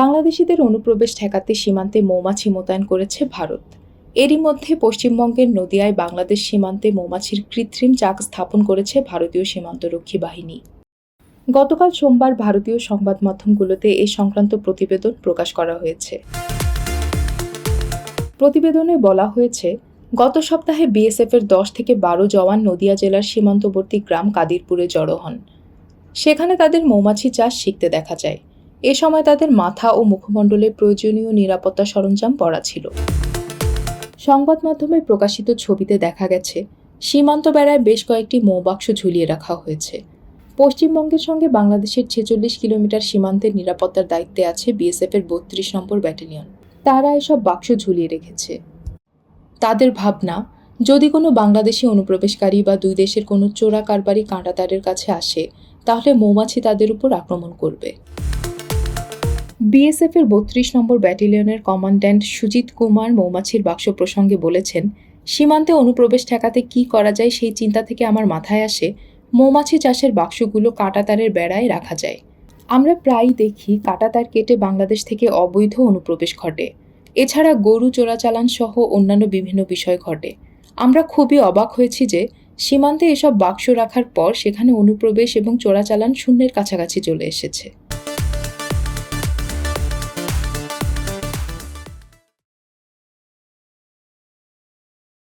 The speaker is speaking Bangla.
বাংলাদেশিদের অনুপ্রবেশ ঠেকাতে সীমান্তে মৌমাছি মোতায়েন করেছে ভারত। এরই মধ্যে পশ্চিমবঙ্গের নদিয়ায় বাংলাদেশ সীমান্তে মৌমাছির কৃত্রিম চাক স্থাপন করেছে ভারতীয় সীমান্তরক্ষী বাহিনী। গতকাল সোমবার ভারতীয় সংবাদ মাধ্যমগুলোতে এ সংক্রান্ত প্রতিবেদন প্রকাশ করা হয়েছে। প্রতিবেদনে বলা হয়েছে, গত সপ্তাহে বিএসএফের দশ থেকে বারো জওয়ান নদিয়া জেলার সীমান্তবর্তী গ্রাম কাদিরপুরে জড়ো হন। সেখানে তাদের মৌমাছি চাষ শিখতে দেখা যায়। এ সময় তাদের মাথা ও মুখমণ্ডলে প্রয়োজনীয় নিরাপত্তা সরঞ্জাম পরা ছিল। সংবাদ মাধ্যমে প্রকাশিত ছবিতে দেখা গেছে, সীমান্ত বেড়ায় বেশ কয়েকটি মৌবাক্স ঝুলিয়ে রাখা হয়েছে। পশ্চিমবঙ্গের সঙ্গে বাংলাদেশের ছেচল্লিশ কিলোমিটার সীমান্তের নিরাপত্তার দায়িত্বে আছে বিএসএফের বত্রিশ নম্বর ব্যাটালিয়ন। তারা এসব বাক্স ঝুলিয়ে রেখেছে। তাদের ভাবনা, যদি কোনো বাংলাদেশি অনুপ্রবেশকারী বা দুই দেশের কোনো চোরা কারবারি কাঁটাতারের কাছে আসে, তাহলে মৌমাছি তাদের উপর আক্রমণ করবে। বিএসএফ এর বত্রিশ নম্বর ব্যাটালিয়নের কমান্ড্যান্ট সুজিত কুমার মৌমাছির বাক্স প্রসঙ্গে বলেছেন, সীমান্তে অনুপ্রবেশ ঠেকাতে কি করা যায় সেই চিন্তা থেকে আমার মাথায় আসে, মৌমাছি চাষের বাক্সগুলো কাঁটাতারের বেড়ায় রাখা যায়। আমরা প্রায়ই দেখি কাঁটাতার কেটে বাংলাদেশ থেকে অবৈধ অনুপ্রবেশ ঘটে। এছাড়া গরু চোরাচালান সহ অন্যান্য বিভিন্ন বিষয় ঘটে। আমরা খুবই অবাক হয়েছি যে সীমান্তে এসব বাক্স রাখার পর সেখানে অনুপ্রবেশ এবং চোরাচালান শূন্যের কাছাকাছি চলে এসেছে।